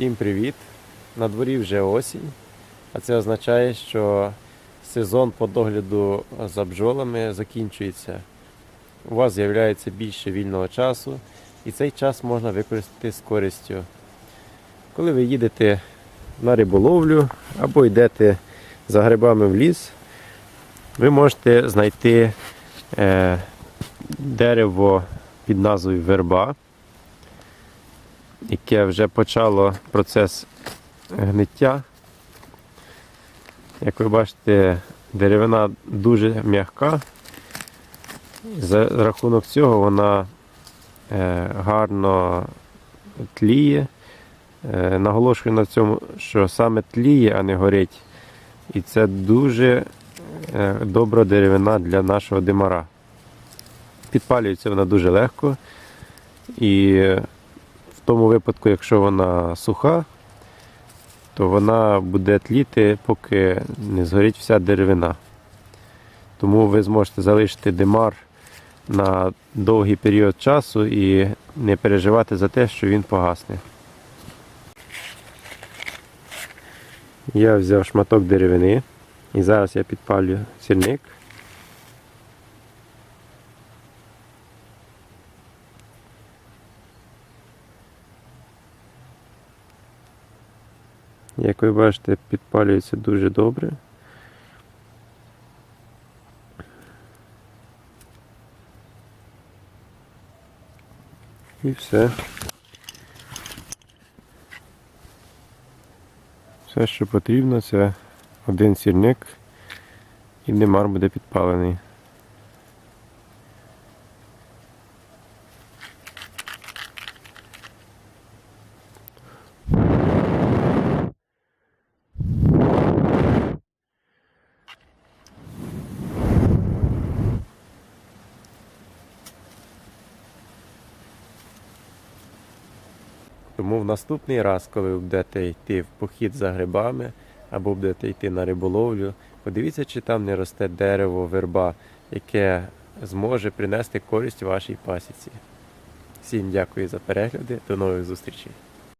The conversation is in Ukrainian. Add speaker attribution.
Speaker 1: Всім привіт! На дворі вже осінь, а це означає, що сезон по догляду за бджолами закінчується. У вас з'являється більше вільного часу, і цей час можна використати з користю. Коли ви їдете на риболовлю або йдете за грибами в ліс, ви можете знайти е, дерево під назвою верба яке вже почало процес гниття. Як ви бачите, деревина дуже м'яка. За рахунок цього вона е, гарно тліє. Е, Наголошую на цьому, що саме тліє, а не горить. І це дуже е, добра деревина для нашого димара. Підпалюється вона дуже легко. І тому випадку, якщо вона суха, то вона буде тліти, поки не згорить вся деревина. Тому ви зможете залишити димар на довгий період часу і не переживати за те, що він погасне. Я взяв шматок деревини і зараз я підпалю сірник. Як ви бачите, підпалюється дуже добре. І все. Все, що потрібно, це один сірник і димар буде підпалений. Тому в наступний раз, коли ви будете йти в похід за грибами або будете йти на риболовлю, подивіться, чи там не росте дерево, верба, яке зможе принести користь вашій пасіці. Всім дякую за перегляди, до нових зустрічей.